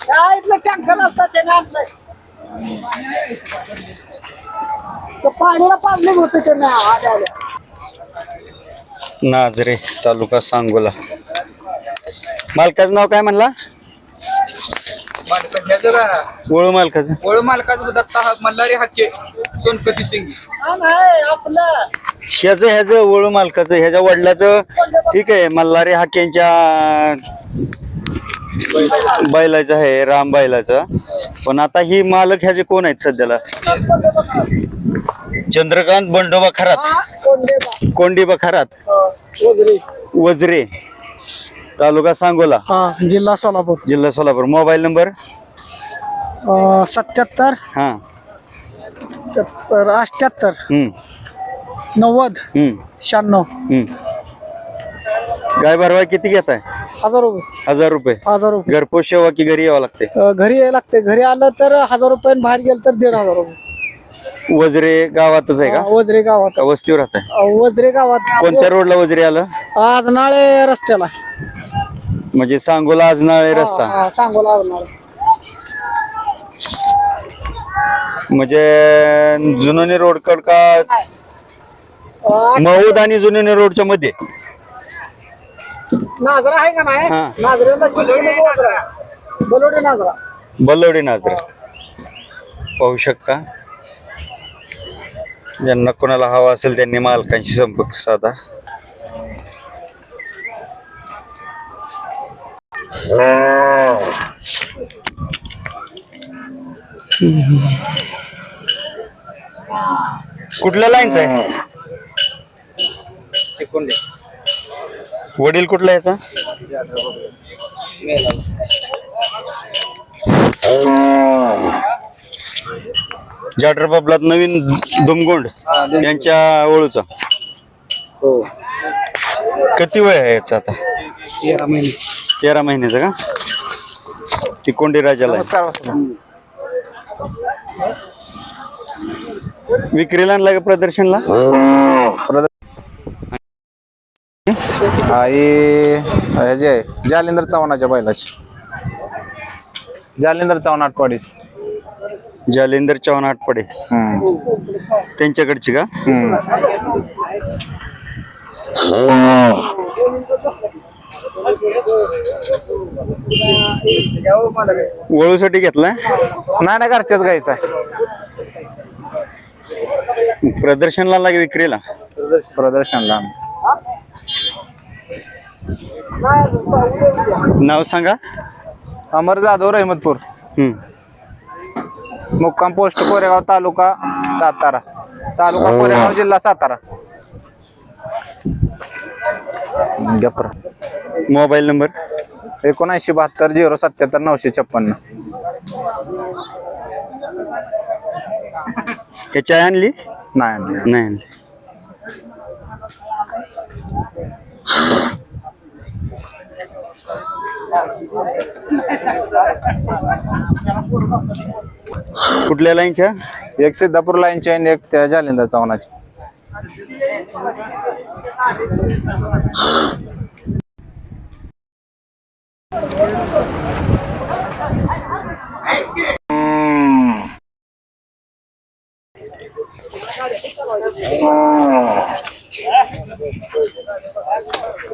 काय इथलं टँकर असतात त्याने आणलंय तर पाणीला पाजले होते त्याने नाझरे तालुका सांगोला. मालकाचं नाव काय म्हणला? ओळू मालकाचं. ओळ मालकाचा दत्ता हा मल्हारी हक्के सोनपती सिंगी ह्याचं ह्याचं ओळू मालकाचं ह्याच्या वडिलाचं ठीक आहे मल्हारी हाक्यांच्या बैलाचं आहे राम बैलाचं. पण आता ही मालक ह्याचे कोण आहेत सध्याला? चंद्रकांत बंडोबा खरात कोंडीबा खरात वजरे. तालुका सांगोला. हा जिल्हा सोलापूर. जिल्हा सोलापूर. Mobile number? सत्याहत्तर हा. तर अठ्याहत्तर हम्म. नव्वद हम्म. शहाण्णव. हम्म. गाय भरवाय किती घेत आहे हजार रुपये. हजार रुपये. हजार रुपये. घरपोच सेवा की घरी यावं लागते? अ, घरी यायला लागते. घरी आलं तर हजार रुपये आणि बाहेर गेलं तर दीड हजार रुपये. वजरे गावातच आहे का? वजरे गावात. का वस्तीवर राहत आहे अ, वजरे गावात. कोणत्या रोडला वजरे आलं? आज नाळे रस्त्याला. म्हणजे सांगोला आजनाळे रस्ता. हा, सांगोला आज नाळे म्हणजे जुनोनी रोड कड का मऊद आणि जुनोनी रोडच्या मध्ये? आहे का नाही? हा. चिपळूण. बलोडे बल्लवडी नाजर. पाहू शकता. ज्यांना कोणाला हवा असेल त्यांनी मालकांशी संपर्क साधा. कुठल्या लाईनचा आहे? वडील कुठला याचा? जाटर बाबलात नवीन दुमगोंड यांच्या ओळूचा. हो. किती वय आहे याचं आता? तेरा महिने. तेरा महिन्याचं का? ती कोंडी राजाला आहे. विक्रीला आणला का प्रदर्शनला? आई ह्याची आहे जालिंदर चव्हाणाच्या बैलाची. जालिंदर चव्हाण आटपाडीची. जालिंदर चव्हाण आटपडे. हम्म. त्यांच्याकडची का? हम्म. वळूसाठी घेतलाय? नाही नाही घरच्याच गायचा आहे. प्रदर्शनला लागे विक्रीला? प्रदर्शनला. नाव सांगा. अमर जाधव रहमतपूर. मुक्काम पोस्ट कोरेगाव तालुका सातारा. तालुका कोरेगाव जिल्हा सातारा. गप्रा mobile number? एकोणऐंशी बहात्तर झिरो सत्याहत्तर नऊशे छप्पन्न. हे चाय आणली? नाही नाही. नाही आणली. कुठल्या लाईनच्या? एक सिद्धापूर लाईनची आणि एक त्या जालिंदर चव्हाणाची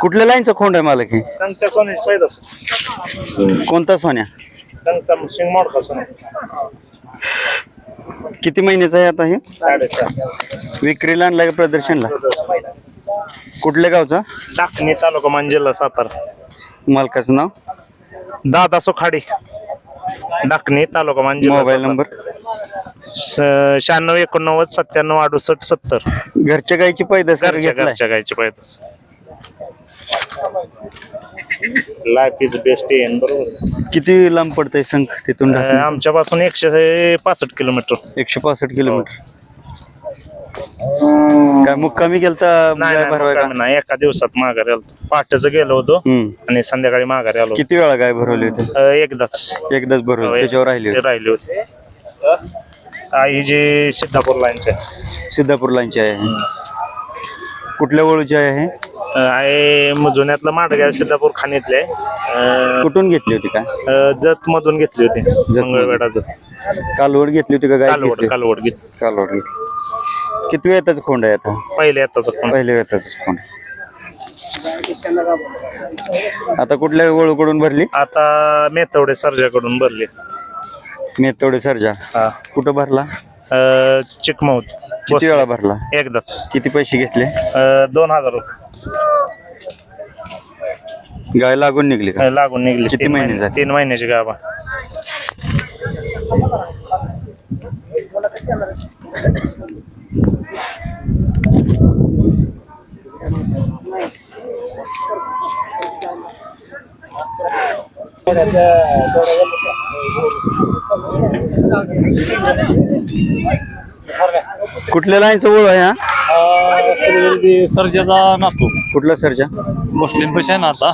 कुठल्या लाईनचा खोंड आहे सोने पैदास कोणता सोन्या? शिंग मोडका किती महिन्याचा आहे आता हे? विक्रीला आणला का प्रदर्शनला? कुठल्या गावचा? टाकणी तालुका मान जिल्हा सातारा. मालकाचं नाव? दादा सुखाडे. डाकणी तालुका जिल्हा मोबाईल. नंबर? शहाण्णव एकोणनव्वद सत्त्याण्णव अडुसष्ट सत्तर. घरच्या गायची पैदास घरच्या गायची पाहिजे लाईफ इज बेस्ट एन बरोबर? किती लांब पडतंय संघ तिथून अं, आमच्यापासून एकशे पासष्ट किलोमीटर. एकशे पासष्ट किलोमीटर. काय मुक्कामी गेलता नाही गाय नाही, भरवाय का मुक्कामी नाही. एका दिवसात माघारी आलो पहाटेचं गेलो होतो हम्म. आणि संध्याकाळी माघारी आलो किती वेळा गाय भरवली होती? अं, एकदाच. एकदाच हो, भरवली एक- त्याच्यावर राहिली ते होती. राहिली होती. आई जे सिद्धापूर लाईनचे सिद्धापूर लाईनची आहे. कुठल्या वळूची आहे आहे जुन्यातलं माडगाव सिद्धापूर खाणीतले. कुठून घेतली होती काय? जत मधून घेतली होती. मंगळवेढा जत. कालवड घेतली होती का गाय कालवड घेतली? कालवड घेतली. कालवड घेतली. किती वेळाचा खोंड आहे आता? पहिले आताचा पहिले वेळाचाच खोंड. आता कुठल्या वळूकडून भरली? आता मेथवडे सर्जाकडून भरली. मेथोडे सरजा. हा. कुठं भरला? अं, चिकमौत. किती वेळा भरला? एकदाच. किती पैसे घेतले? अं, दोन हजार रुपये. गाय लागून निघली का? अं, लागून निघली. किती तीन महिने महिने- झाले? तीन महिन्याची गाभा कुठल्या लाईनचं वळू आहे हा? सर्जाचा नातू कुठला सरजा? मुस्लिम पैसे आहे ना आता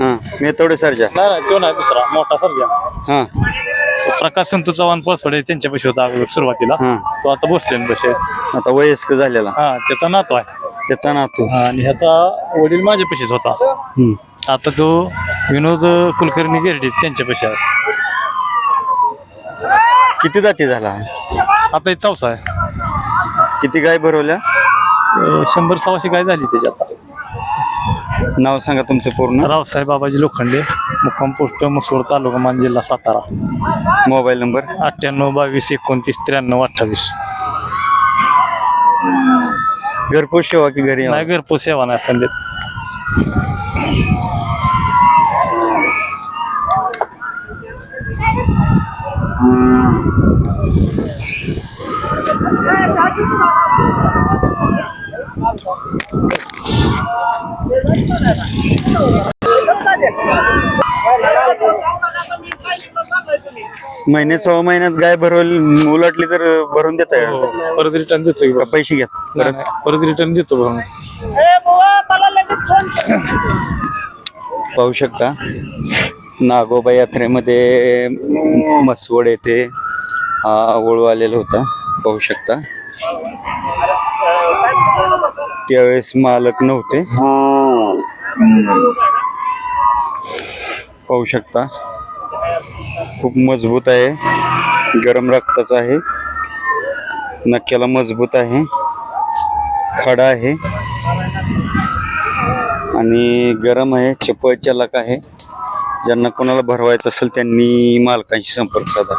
हा मेथोडे सरजा. नाही नाही तो नाही दुसरा मोठा सर्जा. हा. प्रकाश संतू चव्हाण पसवडे त्यांच्या पैसे होता अगोदर सुरुवातीला. हा. तो आता भोसले पैसे आता वयस्क झालेला. हा त्याचा नातू आहे. त्याचा नातू. हा, आणि ह्याचा वडील माझ्या पैसेच होता. हम्म. आता तो विनोद कुलकर्णी गिरडी त्यांच्या पैसे आहे किती जाती झाला? आता हे चौथा आहे. किती गाय भरवल्या? अं, शंभर सव्वाशे काय झाली त्याची आता नाव सांगा तुमचं पूर्ण. रावसाहेब बाबाजी लोखंडे मुक्काम पोस्ट मसोड तालुका मान जिल्हा सातारा. Mobile number? अठ्ठ्याण्णव बावीस एकोणतीस त्र्याण्णव अठ्ठावीस. घरपोच सेवा की घरी नाही घरपोच सेवा नाही आपण देत. महिने सहा महिन्यात गाय भरवली उलटली तर भरून देत आहे हो, परत रिटर्न देतो की का बा. पैसे घ्या? नाही, परत नाही, परत? रिटर्न देतो भरून पाहू शकता. नागोबा यात्रेमध्ये मसवड येथे हा वळू आलेला होता पाहू शकता. त्यावेळेस मालक नव्हते. पाहू शकता. खूप मजबूत आहे. गरम रक्ताचा आहे. नक्क्याला मजबूत आहे. खडा आहे. आणि गरम आहे. चपळ चलक आहे. ज्यांना कोणाला भरवायचं असेल त्यांनी मालकांशी संपर्क साधा.